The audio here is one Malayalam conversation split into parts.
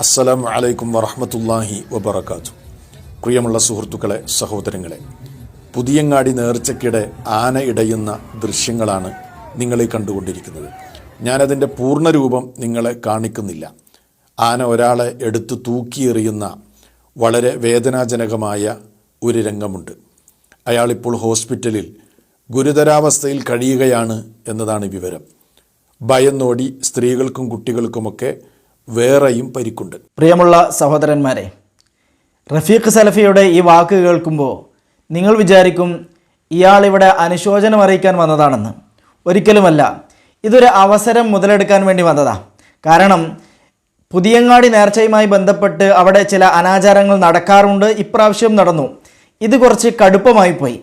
അസ്സലാമു അലൈക്കും വറഹമത്തല്ലാഹി വബർക്കാത്തു പ്രിയമുള്ള സുഹൃത്തുക്കളെ സഹോദരങ്ങളെ പുതിയങ്ങാടി നേർച്ചയ്ക്കിടെ ആന ഇടയുന്ന ദൃശ്യങ്ങളാണ് നിങ്ങളെ കണ്ടുകൊണ്ടിരിക്കുന്നത്. ഞാനതിന്റെ പൂർണരൂപം നിങ്ങളെ കാണിക്കുന്നില്ല. ആന ഒരാളെ എടുത്ത് തൂക്കിയെറിയുന്ന വളരെ വേദനാജനകമായ ഒരു രംഗമുണ്ട്. അയാളിപ്പോൾ ഹോസ്പിറ്റലിൽ ഗുരുതരാവസ്ഥയിൽ കഴിയുകയാണ് എന്നതാണ് വിവരം. ഭയന്നോടി സ്ത്രീകൾക്കും കുട്ടികൾക്കുമൊക്കെ വേറെയും പരിക്കുണ്ട്. പ്രിയമുള്ള സഹോദരന്മാരെ റഫീഖ് സലഫിയുടെ ഈ വാക്ക് കേൾക്കുമ്പോൾ നിങ്ങൾ വിചാരിക്കും ഇയാൾ ഇവിടെ അനുശോചനം അറിയിക്കാൻ വന്നതാണെന്ന്. ഒരിക്കലുമല്ല ഇതൊരു അവസരം മുതലെടുക്കാൻ വേണ്ടി വന്നതാ. കാരണം പുതിയങ്ങാടി നേർച്ചയുമായി ബന്ധപ്പെട്ട് അവിടെ ചില അനാചാരങ്ങൾ നടക്കാറുണ്ട് ഇപ്രാവശ്യം നടന്നു. ഇത് കുറച്ച് കടുപ്പമായി പോയി.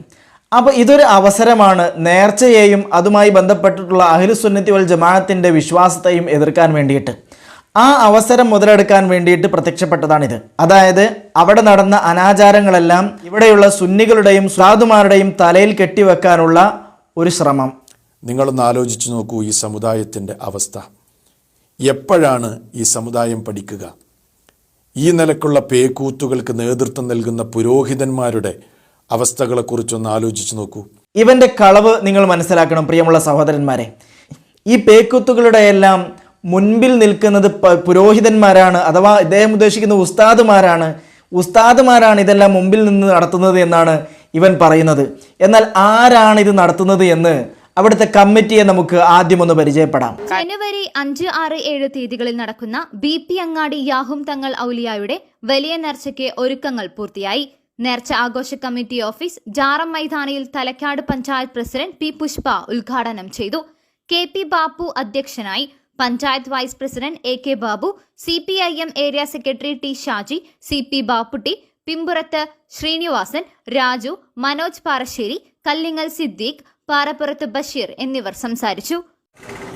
അപ്പോൾ ഇതൊരു അവസരമാണ് നേർച്ചയെയും അതുമായി ബന്ധപ്പെട്ടിട്ടുള്ള അഹിലുസുന്നത്തി വൽ ജമാഅത്തിന്റെ വിശ്വാസത്തെയും എതിർക്കാൻ വേണ്ടിയിട്ട്. ആ അവസരം മുതലെടുക്കാൻ വേണ്ടിയിട്ട് പ്രത്യക്ഷപ്പെട്ടതാണിത്. അതായത് അവിടെ നടന്ന അനാചാരങ്ങളെല്ലാം ഇവിടെയുള്ള സുന്നികളുടെയും സാധുമാരുടെയും തലയിൽ കെട്ടിവെക്കാനുള്ള ഒരു ശ്രമം. നിങ്ങളൊന്ന് ആലോചിച്ചു നോക്കൂ ഈ സമുദായത്തിന്റെ അവസ്ഥ. എപ്പോഴാണ് ഈ സമുദായം പഠിക്കുക? ഈ നിലക്കുള്ള പേക്കൂത്തുകൾക്ക് നേതൃത്വം നൽകുന്ന പുരോഹിതന്മാരുടെ അവസ്ഥകളെക്കുറിച്ചൊന്ന് ആലോചിച്ചു നോക്കൂ. ഇവന്റെ കളവ് നിങ്ങൾ മനസ്സിലാക്കണം പ്രിയമുള്ള സഹോദരന്മാരെ. ഈ പേക്കൂത്തുകളുടെ എല്ലാം മുൻപിൽ നിൽക്കുന്നത് പുരോഹിതന്മാരാണ് അഥവാ ഇദ്ദേഹം ഉദ്ദേശിക്കുന്ന ഉസ്താദുമാരാണ്. ഉസ്താദുമാരാണ് ഇതെല്ലാം മുമ്പിൽ നിന്ന് നടത്തുന്നത് എന്നാണ് ഇവൻ പറയുന്നത്. എന്നാൽ ആരാണ് ഇത് നടത്തുന്നത് എന്ന് അവിടുത്തെ കമ്മിറ്റിയെ നമുക്ക് ആദ്യം ഒന്ന് പരിചയപ്പെടാം. ജനുവരി അഞ്ച് ആറ് ഏഴ് തീയതികളിൽ നടക്കുന്ന ബി പി അങ്ങാടി യാഹും തങ്ങൾ ഔലിയായുടെ വലിയ നേർച്ചയ്ക്ക് ഒരുക്കങ്ങൾ പൂർത്തിയായി. നേർച്ച ആഘോഷ കമ്മിറ്റി ഓഫീസ് ജാറം മൈതാനിയിൽ തലക്കാട് പഞ്ചായത്ത് പ്രസിഡന്റ് പി പുഷ്പ ഉദ്ഘാടനം ചെയ്തു. കെ പി ബാപ്പു അധ്യക്ഷനായി panchayat vice president A K Babu C P I M area secretary T Shaji C P Bapputty Pimpurath Sreenivasan Raju Manoj Parassery Kallingal Siddique Parappurath Basheer എന്നിവർ സംസാരിച്ചു.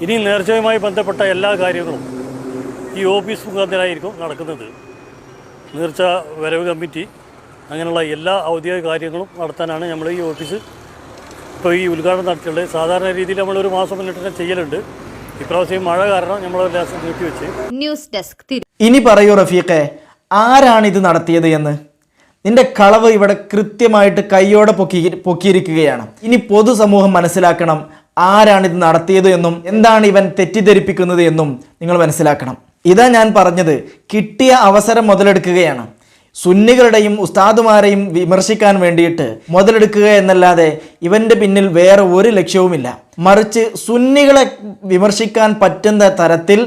ഇനി നേർച്ചയുമായി ബന്ധപ്പെട്ട എല്ലാ കാര്യങ്ങളും ഈ ഓഫീസ് മുഖാന്തരമായിരിക്കും നടക്കുന്നത്. നേർച്ച വരവ് കമ്മിറ്റി അങ്ങനെയുള്ള എല്ലാ ഔദ്യോഗിക കാര്യങ്ങളും നടത്താനാണ് നമ്മൾ ഈ ഓഫീസ് ഇപ്പോൾ ഈ ഉദ്ഘാടനം നടത്തിയുള്ളത് സാധാരണ രീതിയിൽ നമ്മൾ ഒരു മാസം മുന്നിട്ട് ചെയ്യലുണ്ട്. ഇപ്രാവശ്യം മഴ കാരണം നമ്മൾ ലാസ്റ്റ് നീട്ടിവെച്ച് ന്യൂസ് ഡെസ്ക് തിരു ഇനി പറയൂ റഫീഖെ ആരാണ് ഇത് നടത്തിയത് എന്ന്? നിന്റെ കളവ് ഇവിടെ കൃത്യമായിട്ട് കൈയോടെ പൊക്കി പൊക്കിയിരിക്കുകയാണ്. ഇനി പൊതുസമൂഹം മനസ്സിലാക്കണം ആരാണ് ഇത് നടത്തിയത് എന്നും എന്താണ് ഇവൻ തെറ്റിദ്ധരിപ്പിക്കുന്നത് എന്നും നിങ്ങൾ മനസ്സിലാക്കണം. ഇതാ ഞാൻ പറഞ്ഞത് കിട്ടിയ അവസരം മുതലെടുക്കുകയാണ്. സുന്നികളുടെയും ഉസ്താദുമാരെയും വിമർശിക്കാൻ വേണ്ടിയിട്ട് മുതലെടുക്കുക എന്നല്ലാതെ ഇവന്റെ പിന്നിൽ വേറെ ഒരു ലക്ഷ്യവുമില്ല. മറിച്ച് സുന്നികളെ വിമർശിക്കാൻ പറ്റുന്ന തരത്തിൽ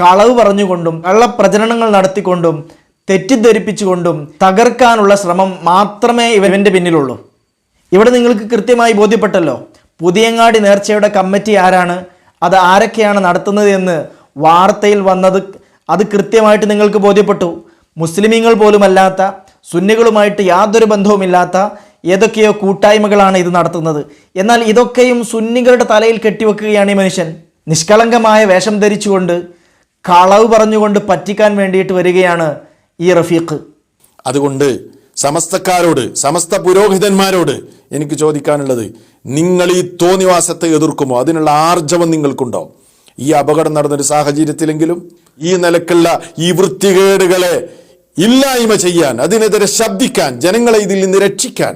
കളവ് പറഞ്ഞുകൊണ്ടും കള്ളപ്രചരണങ്ങൾ നടത്തിക്കൊണ്ടും തെറ്റിദ്ധരിപ്പിച്ചുകൊണ്ടും തകർക്കാനുള്ള ശ്രമം മാത്രമേ ഇവന്റെ പിന്നിലുള്ളൂ. ഇവിടെ നിങ്ങൾക്ക് കൃത്യമായി ബോധ്യപ്പെട്ടല്ലോ പുതിയങ്ങാടി നേർച്ചയുടെ കമ്മിറ്റി ആരാണ് അത് ആരൊക്കെയാണ് നടത്തുന്നത് എന്ന് വാർത്തയിൽ വന്നത് അത് കൃത്യമായിട്ട് നിങ്ങൾക്ക് ബോധ്യപ്പെട്ടു. മുസ്ലിമീങ്ങൾ പോലുമല്ലാത്ത സുന്നികളുമായിട്ട് യാതൊരു ബന്ധവുമില്ലാത്ത ഏതൊക്കെയോ കൂട്ടായ്മകളാണ് ഇത് നടത്തുന്നത്. എന്നാൽ ഇതൊക്കെയും സുന്നികളുടെ തലയിൽ കെട്ടിവെക്കുകയാണ് ഈ മനുഷ്യൻ. നിഷ്കളങ്കമായ വേഷം ധരിച്ചുകൊണ്ട് കളവ് പറഞ്ഞുകൊണ്ട് പറ്റിക്കാൻ വേണ്ടിയിട്ട് വരികയാണ് ഈ റഫീഖ്. അതുകൊണ്ട് സമസ്തക്കാരോട് സമസ്ത പുരോഹിതന്മാരോട് എനിക്ക് ചോദിക്കാനുള്ളത് നിങ്ങൾ ഈ തോന്നിവാസത്തെ എതിർക്കുമോ? അതിനുള്ള ആർജവം നിങ്ങൾക്കുണ്ടോ? ഈ അപകടം നടന്നൊരു സാഹചര്യത്തിലെങ്കിലും ഈ നിലക്കുള്ള ഈ വൃത്തികേടുകളെ ഇല്ലായ്മ ചെയ്യാൻ അതിനെതിരെ ശബ്ദിക്കാൻ ജനങ്ങളെ ഇതിൽ നിന്ന് രക്ഷിക്കാൻ.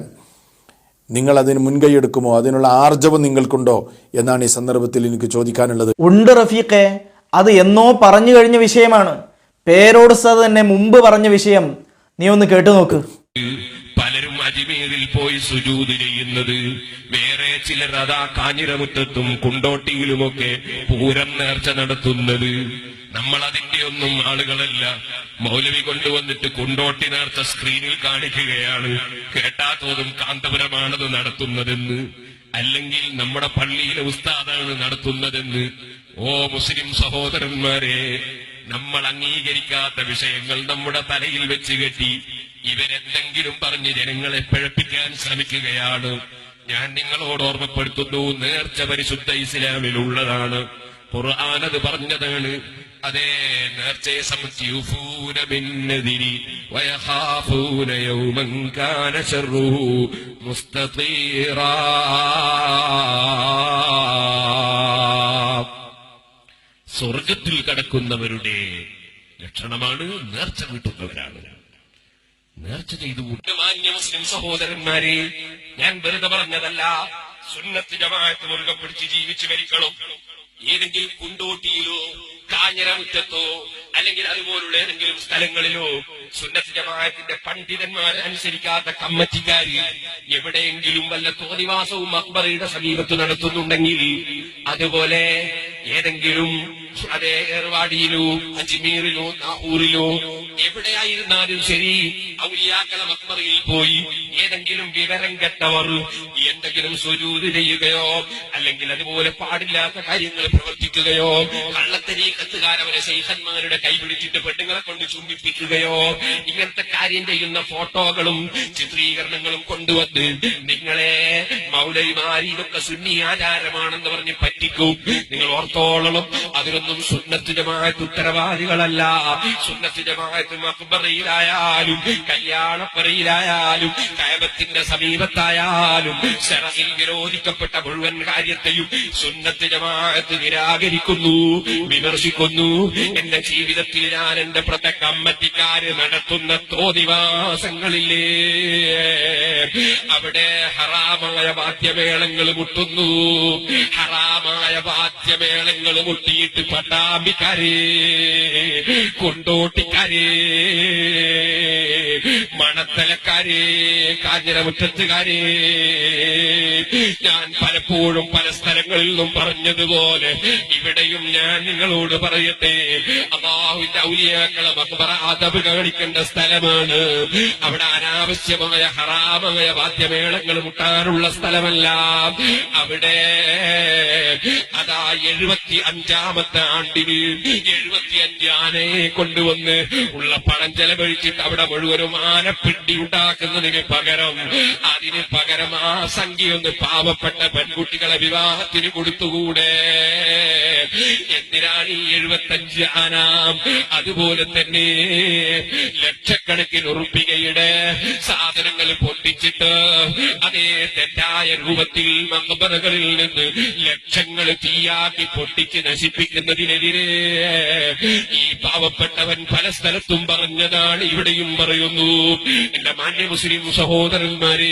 നിങ്ങൾ അതിന് മുൻകൈ എടുക്കുമോ? അതിനുള്ള ആർജവം നിങ്ങൾക്കുണ്ടോ? എന്നാണ് ഈ സന്ദർഭത്തിൽ എനിക്ക് ചോദിക്കാനുള്ളത്. ഉണ്ട് റഫീഖെ അത് എന്നോ പറഞ്ഞു കഴിഞ്ഞ വിഷയമാണ്. പേരോട് സത് തന്നെ മുമ്പ് പറഞ്ഞ വിഷയം. നീ ഒന്ന് കേട്ടു നോക്ക്. പലരും അജ്മീറിൽ പോയി സുജൂത് ചെയ്യുന്നത്. വേറെ ചിലർ അതാ കാഞ്ഞിരമുറ്റത്തും കുണ്ടോട്ടിയിലുമൊക്കെ പൂരം നേർച്ച നടത്തുന്നത്. നമ്മൾ അതിന്റെ ഒന്നും ആളുകളല്ല. മൗലവി കൊണ്ടുവന്നിട്ട് കുണ്ടോട്ടി നേർത്ത സ്ക്രീനിൽ കാണിക്കുകയാണ്. കേട്ടാത്തോതും കാന്തപുരമാണത് നടത്തുന്നതെന്ന്. അല്ലെങ്കിൽ നമ്മുടെ പള്ളിയിലെ ഉസ്താദാണ് നടത്തുന്നതെന്ന്. ഓ മുസ്ലിം സഹോദരന്മാരെ നമ്മൾ അംഗീകരിക്കാത്ത വിഷയങ്ങൾ നമ്മുടെ തലയിൽ വെച്ച് കെട്ടി ഇവരെന്തെങ്കിലും പറഞ്ഞ് ജനങ്ങളെ പിഴപ്പിക്കാൻ ശ്രമിക്കുകയാണ്. ഞാൻ നിങ്ങളോട് ഓർമ്മപ്പെടുത്തുന്നു നേർച്ച പരിശുദ്ധ ഇസ്ലാമിലുള്ളതാണ്. ഖുർആാനത് പറഞ്ഞതാണ്. അതേ നേർച്ചയെ മുസ്തതീറാ സ്വർഗത്തിൽ കടക്കുന്നവരുടെ ലക്ഷണമാണ് നേർച്ച വീട്ടുന്നവരാണ്. നേർച്ച ചെയ്തു മാന്യ മുസ്ലിം സഹോദരന്മാരെ ഞാൻ വെറുതെ പറഞ്ഞതല്ല സുന്നത്ത് ജമാഅത്ത് മുറുകെ പിടിച്ച് ജീവിച്ചു മരിക്കണം. ഏതെങ്കിലും കുണ്ടോട്ടിയിലോ കാഞ്ഞിരമുറ്റത്തോ അല്ലെങ്കിൽ അതുപോലുള്ള ഏതെങ്കിലും സ്ഥലങ്ങളിലോ സുന്നത്ത് ജമാഅത്തിന്റെ പണ്ഡിതന്മാർ അനുസരിക്കാത്ത കമ്മറ്റിക്കാര് എവിടെയെങ്കിലും വല്ല തോന്നിവാസവും അക്ബറയുടെ സമീപത്ത് നടത്തുന്നുണ്ടെങ്കിൽ അതുപോലെ ഏതെങ്കിലും അതേ ഏർവാടിയിലോ അജ്മീറിലോ നാഹൂറിലോ എവിടെയായിരുന്നാലും ശരി ഔലിയാക്കളം അക്ബറയിൽ പോയി ഏതെങ്കിലും വിവരം കെട്ടവർ എന്തെങ്കിലും സുരൂത് ചെയ്യുകയോ അല്ലെങ്കിൽ അതുപോലെ പാടില്ലാത്ത കാര്യങ്ങൾ പ്രവർത്തിക്കുകയോ കള്ളത്തരീക്കത്തുകാരവരെ ശൈഖന്മാരുടെ കൈപിടിച്ചിട്ട് പെട്ടുകളെ കൊണ്ട് ചുംബിപ്പിക്കുകയോ ഇങ്ങനത്തെ കാര്യം ചെയ്യുന്ന ഫോട്ടോകളും ചിത്രീകരണങ്ങളും കൊണ്ടുവന്ന് നിങ്ങളെ മൗലൈമാരി ഇതൊക്കെ സുന്നി ആചാരമാണെന്ന് പറഞ്ഞ് പറ്റിക്കും. നിങ്ങൾ ഓർത്തോളണം. അതിനൊന്നും സുന്നത്ത് ജമാഅത്ത് ഉത്തരവാദികളല്ല. സുന്നത്ത് ജമാഅത്ത് മക്ബറയിലായാലും കല്യാണപ്പറയിലായാലും കയബത്തിന്റെ സമീപത്തായാലും ശരസിൽ വിരോധിക്കപ്പെട്ട മുഴുവൻ കാര്യത്തെയും സുന്നത്ത് ജമാഅത്ത് നിരാകരിക്കുന്നു വിമർശിക്കുന്നു. എന്റെ ജീവിതത്തിൽ ഞാൻ എന്റെ പ്രത കമ്മറ്റിക്കാര് നടത്തുന്ന തോതിവാസങ്ങളില്ലേ അവിടെ ഹറാമായ വാദ്യമേളങ്ങൾ മുട്ടുന്നു. ഹറാമായ വാദ്യമേളങ്ങൾ മുട്ടിയിട്ട് പട്ടാമ്പിക്കാരേ കൊണ്ടോട്ടിക്കാരേ. മണത്തലക്കാരേ കാഞ്ഞിരമുറ്റത്തുകാരേ. ഞാൻ പലപ്പോഴും പല സ്ഥലങ്ങളിൽ നിന്നും പറഞ്ഞതുപോലെ ഇവിടെയും ഞാൻ നിങ്ങളോട് പറയട്ടെ. അള്ളാഹുവിന്റെ ഔലിയാക്കളെ മക്ബറ അതവ് കാണിക്കേണ്ട സ്ഥലമാണ്. അവിടെ അനാവശ്യമായ ഹറാമായ വാദ്യമേളങ്ങൾ മുട്ടാറുള്ള സ്ഥലമല്ല. അവിടെ അതാ എഴുപത്തി അഞ്ചാമത്തെ ആണ്ടിന് എഴുപത്തി അഞ്ച് ആനയെ കൊണ്ടുവന്ന് ഉള്ള പണം ചെലവഴിച്ചിട്ട് അവിടെ മുഴുവനും ആനപ്പിണ്ടി ഉണ്ടാക്കുന്നതിന് പകരം അതിന് പകരം ആ സംഖ്യയൊന്ന് പാവപ്പെട്ട പെൺകുട്ടികളെ വിവാഹത്തിന് കൊടുത്തുകൂടെ? എന്തിനാണ് ഈ എഴുപത്തഞ്ച് ആനാം? അതുപോലെ തന്നെ ലക്ഷക്കണക്കിന് ഉറുപ്പികയുടെ സാധനങ്ങൾ പൊട്ടിച്ചിട്ട് അതേ തെറ്റായ രൂപത്തിൽ മമ്പറകളിൽ നിന്ന് ലക്ഷങ്ങൾ തീയാക്കി പൊട്ടിച്ച് നശിപ്പിക്കുന്നതിനെതിരെ ഈ പാവപ്പെട്ടവൻ പല സ്ഥലത്തും പറഞ്ഞതാണ് ഇവിടെയും പറയുന്നു എന്റെ മാന്യ മുസ്ലിം സഹോദരന്മാരെ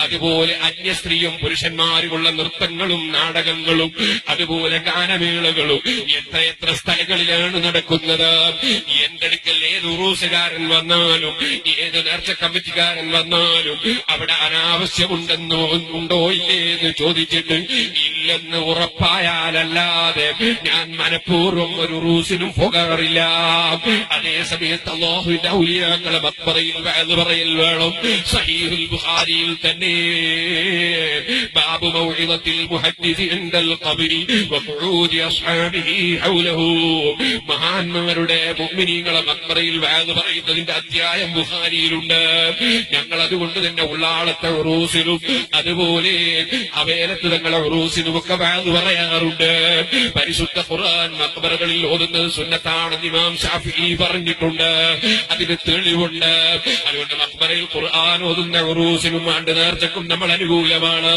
അതുപോലെ അന്യ സ്ത്രീയും പുരുഷന്മാരുമുള്ള നൃത്തങ്ങളും നാടകങ്ങളും അതുപോലെ ഗാനമേളകളും എത്ര എത്ര സ്ഥലങ്ങളിലാണ് നടക്കുന്നത്. എന്റെ അടുക്കൽ ഏത് ഉറൂസുകാരൻ വന്നാലും ഏത് നേർച്ച കമ്മിറ്റിക്കാരൻ വന്നാലും അവിടെ അനാവശ്യമുണ്ടെന്നോ ഉണ്ടോ ഇല്ലേ എന്ന് ചോദിച്ചിട്ട് ഇല്ലെന്ന് ഉറപ്പായാലല്ലാതെ ഞാൻ മനഃപൂർവം ഒരു റൂസിനും പോകാറില്ല അതേ സമയത്ത് അള്ളാഹുവിന്റെ ഔലിയാക്കളെ മക്ബറയിൽ വഅദ് പറയൽ വേണം. സഹീഹുൽ ബുഹാരിയിൽ തന്നെ. ബാബു ഹൗലഹു. മഹാന്മാരുടെ മുഅ്മിനീങ്ങളെ മക്ബറയിൽ വേദ പറയുന്നതിന്റെ അധ്യായം ബുഹാരിയിലുണ്ട് ഞങ്ങൾ അതുകൊണ്ട് തന്നെ ഉള്ളാളത്തെ റൂസിനും അതുപോലെ അവേലത്ത് തങ്ങളെ ഉറൂസിനും ഒക്കെ വാങ്ങു പറയാറുണ്ട്. പരിശുദ്ധ ഖുർആൻ മക്ബറകളിൽ ഓതുന്നത് സുന്നത്താണെന്ന് ഇമാം ഷാഫി പറഞ്ഞിട്ടുണ്ട്. അതിന് തെളിവുണ്ട്. അതുകൊണ്ട് മക്ബറയിൽ ഖുർആൻ ഓതുന്ന ഉറൂസിനും ആണ്ട് നേർച്ചക്കും നമ്മൾ അനുകൂലമാണ്.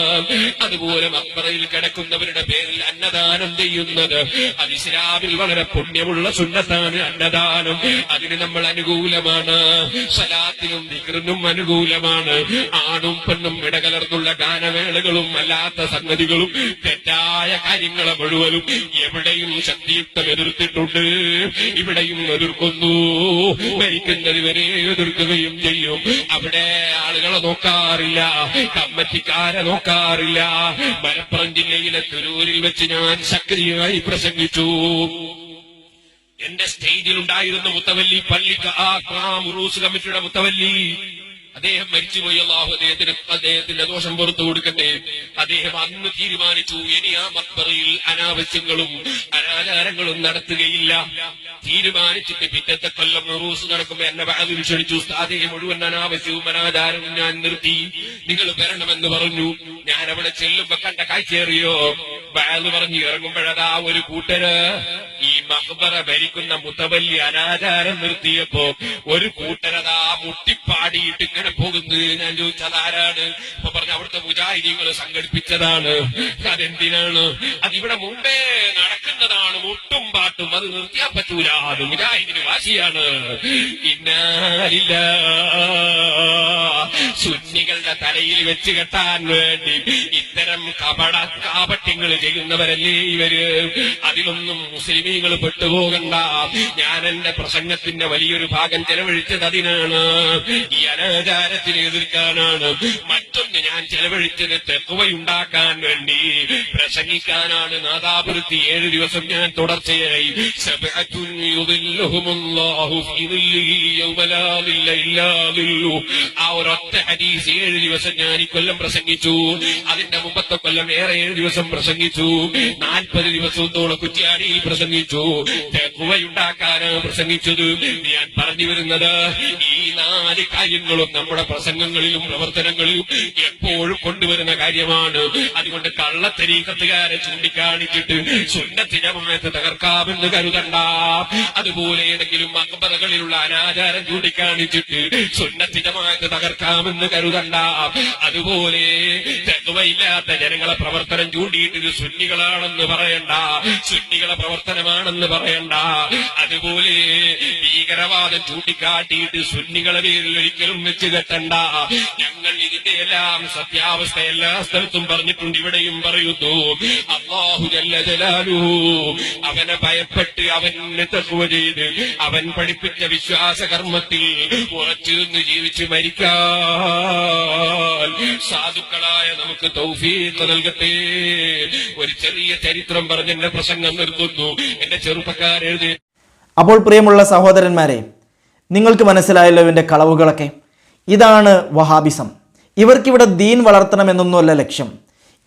അതുപോലെ മക്ബറയിൽ കിടക്കുന്നവരുടെ പേരിൽ അന്നദാനം ചെയ്യുന്നത് അത് ഇസ്ലാമിൽ വളരെ പുണ്യമുള്ള സുന്നത്താണ് അന്നദാനം. അതിന് നമ്മൾ അനുകൂലമാണ്. സലാത്തിനും ദിക്റിനും അനുകൂലമാണ്. ആണും പെണ്ണും ഇടകലർന്നുള്ള ഗാനവേളകളും അല്ലാത്ത സംഗതികളും തെറ്റായ കാര്യങ്ങളെ മുഴുവനും എവിടെയും ശക്തിയുക്തം എതിർത്തിട്ടുണ്ട്. ഇവിടെയും എതിർക്കുന്നു. മരിക്കുന്നത് വരെ എതിർക്കുകയും ചെയ്യും. അവിടെ ആളുകളെ നോക്കാറില്ല. കമ്മറ്റിക്കാരെ നോക്കാറില്ല. മലപ്പുറം ജില്ലയിലെ തിരൂരിൽ വെച്ച് ഞാൻ ശക്തിയായി പ്രസംഗിച്ചു. എന്റെ സ്റ്റേജിൽ ഉണ്ടായിരുന്ന മുത്തവല്ലി പള്ളിക്ക് ആ റൂസ് കമ്മിറ്റിയുടെ മുത്തവല്ലി. അദ്ദേഹം മരിച്ചുപോയി. അള്ളാഹു അദ്ദേഹത്തിന് അദ്ദേഹത്തിന്റെ ദോഷം പുറത്തു കൊടുക്കട്ടെ. അദ്ദേഹം അന്ന് തീരുമാനിച്ചു ഇനി ആ മക്ബറയിൽ അനാവശ്യങ്ങളും അനാചാരങ്ങളും നടത്തുകയില്ല. തീരുമാനിച്ചിട്ട് പിറ്റത്തെ കൊല്ലം റൂസ് നടക്കുമ്പോ എന്നെ ബാഗിൽ ക്ഷണിച്ചു. അദ്ദേഹം മുഴുവൻ അനാവശ്യവും അനാചാരവും ഞാൻ നിർത്തി. നിങ്ങൾ വരണമെന്ന് പറഞ്ഞു. ഞാൻ അവിടെ ചെല്ലുമ്പോ കണ്ട കാഴ്ചയേറിയോ? ബാഗ് പറഞ്ഞു ഇറങ്ങുമ്പോഴതാ ഒരു കൂട്ടര് മഹബറ ഭരിക്കുന്ന മുത്തവല്ലി അനാചാരം നിർത്തിയപ്പോ ഒരു കൂട്ടരതാ മുട്ടിപ്പാടിയിട്ട് ഇങ്ങനെ പോകുന്നത് ഞാൻ ചോദിച്ചത് ആരാണ്? അപ്പൊ പറഞ്ഞ അവിടുത്തെ മുജാഹിദീങ്ങൾ സംഘടിപ്പിച്ചതാണ്. അതെന്തിനാണ്? അതിവിടെ മുമ്പേ നടക്കുന്നതാണ് മുട്ടും പാട്ടും. അത് നിർത്തിയാ പറ്റൂല. അത് മുജാഹിദിന് വാശിയാണ്. സുന്നികളുടെ തലയിൽ വെച്ച് കെട്ടാൻ വേണ്ടി ഇത്തരം കപട കാപട്യങ്ങൾ ചെയ്യുന്നവരല്ലേ ഇവർ? അതിലൊന്നും മുസ്ലിമീങ്ങൾ പെട്ടുപോകണ്ട. ഞാൻ എന്റെ പ്രസംഗത്തിന്റെ വലിയൊരു ഭാഗം ചെലവഴിച്ചത് അതിനാണ്. ഈ അനാചാരത്തിനെ എതിർക്കാനാണ്. മറ്റൊന്ന് ഞാൻ ചെലവഴിച്ചത് തെക്കുവയുണ്ടാക്കാൻ വേണ്ടി പ്രസംഗിക്കാനാണ് നാദാപുരത്തി ഏഴു ദിവസം ഞാൻ തുടർച്ചയായി. ആ ഒരൊറ്റ ഹരീസ് ഏഴ് ദിവസം ഞാൻ ഇക്കൊല്ലം കൊല്ലം പ്രസംഗിച്ചു. അതിന്റെ മുമ്പത്തെ കൊല്ലം ഏറെ ഏഴ് ദിവസം പ്രസംഗിച്ചു. നാൽപ്പത് ദിവസത്തോളം കുറ്റിയാടിയിൽ പ്രസംഗിച്ചു. തെക്കുവയുണ്ടാക്കാനാണ് പ്രസംഗിച്ചത്. ഞാൻ പറഞ്ഞു വരുന്നത് ഈ നാല് കാര്യങ്ങളും നമ്മുടെ പ്രസംഗങ്ങളിലും പ്രവർത്തനങ്ങളിലും എപ്പോഴും കൊണ്ടുവരുന്ന കാര്യമാണ്. അതുകൊണ്ട് കള്ളത്തരീക്കത്തുകാരെ ചൂണ്ടിക്കാണിച്ചിട്ട് സുന്നത്തിനമായത്ത് തകർക്കാമെന്ന് കരുതണ്ട. അതുപോലെ ഏതെങ്കിലും മക്ബറകളിലുള്ള അനാചാരം ചൂണ്ടിക്കാണിച്ചിട്ട് സുന്നത്തിനമായത്ത് തകർക്കാമെന്ന് കരുതണ്ട. അതുപോലെ തെക്കുവയില്ലാത്ത ജനങ്ങളെ പ്രവർത്തനം ചൂണ്ടിയിട്ട് ഇത് സുന്നികളാണെന്ന് പറയണ്ട. സുന്നികളെ പ്രവർത്തനമാണെന്ന് പറയണ്ട. അതുപോലെ ഭീകരവാദം ചൂണ്ടിക്കാട്ടിയിട്ട് സുന്നികളെ പേരിൽ ഒരിക്കലും വെച്ച് കെട്ടണ്ട. ഞങ്ങൾ എല്ലാം സത്യാവസ്ഥ എല്ലാ സ്ഥലത്തും പറഞ്ഞിട്ടുണ്ട് ഇവിടെയും പറയുന്നു. അള്ളാഹു ജല്ല അവനെ ഭയപ്പെട്ട് അവനെ തക്കുവ ചെയ്ത് അവൻ പഠിപ്പിച്ച വിശ്വാസ കർമ്മത്തിൽ ഉറച്ചു നിന്ന് ജീവിച്ച് മരിക്കാൻ സാധുക്കളായ നമുക്ക് തൗഫീഖ് നൽകട്ടെ. ഒരു ചെറിയ ചരിത്രം പറഞ്ഞ് എന്റെ പ്രസംഗം നിർത്തുന്നു. എന്റെ ചെറുപ്പക്കാരെഴുതി അപ്പോൾ പ്രിയമുള്ള സഹോദരന്മാരെ നിങ്ങൾക്ക് മനസ്സിലായല്ലോ ഇവന്റെ കളവുകളൊക്കെ. ഇതാണ് വഹാബിസം. ഇവർക്കിവിടെ ദീൻ വളർത്തണമെന്നൊന്നുമല്ല ലക്ഷ്യം.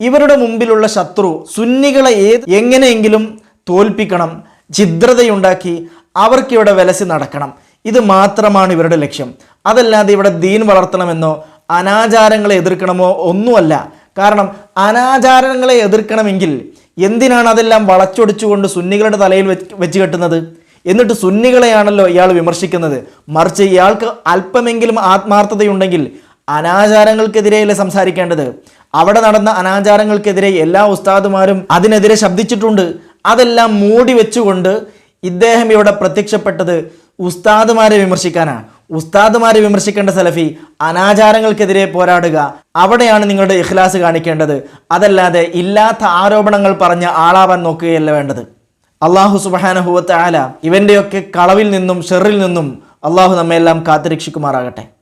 ഇവരുടെ മുമ്പിലുള്ള ശത്രു സുന്നികളെ ഏത് എങ്ങനെയെങ്കിലും തോൽപ്പിക്കണം ഛിദ്രതയുണ്ടാക്കി അവർക്കിവിടെ വിലസി നടക്കണം. ഇത് മാത്രമാണ് ഇവരുടെ ലക്ഷ്യം. അതല്ലാതെ ഇവിടെ ദീൻ വളർത്തണമെന്നോ അനാചാരങ്ങളെ എതിർക്കണമോ ഒന്നുമല്ല. കാരണം അനാചാരങ്ങളെ എതിർക്കണമെങ്കിൽ എന്തിനാണ് അതെല്ലാം വളച്ചൊടിച്ചുകൊണ്ട് സുന്നികളുടെ തലയിൽ വെച്ച് കെട്ടുന്നത്? എന്നിട്ട് സുന്നികളെയാണല്ലോ ഇയാൾ വിമർശിക്കുന്നത്. മറിച്ച് ഇയാൾക്ക് അല്പമെങ്കിലും ആത്മാർത്ഥതയുണ്ടെങ്കിൽ അനാചാരങ്ങൾക്കെതിരെയല്ലേ സംസാരിക്കേണ്ടത്? അവിടെ നടന്ന അനാചാരങ്ങൾക്കെതിരെ എല്ലാ ഉസ്താദുമാരും അതിനെതിരെ ശബ്ദിച്ചിട്ടുണ്ട്. അതെല്ലാം മൂടി വെച്ചുകൊണ്ട് ഇദ്ദേഹം ഇവിടെ പ്രത്യക്ഷപ്പെട്ടത് ഉസ്താദുമാരെ വിമർശിക്കാനാണ്. ഉസ്താദുമാരെ വിമർശിക്കേണ്ട സലഫി അനാചാരങ്ങൾക്കെതിരെ പോരാടുക. അവിടെയാണ് നിങ്ങളുടെ ഇഖ്ലാസ് കാണിക്കേണ്ടത്. അതല്ലാതെ ഇല്ലാത്ത ആരോപണങ്ങൾ പറഞ്ഞ് ആളാവാൻ നോക്കുകയല്ല വേണ്ടത്. അള്ളാഹു സുബാനഹുവത്ത് ആല ഇവന്റെയൊക്കെ കളവിൽ നിന്നും ഷെറിൽ നിന്നും അള്ളാഹു നമ്മെല്ലാം കാത്തുരക്ഷിക്കുമാറാകട്ടെ.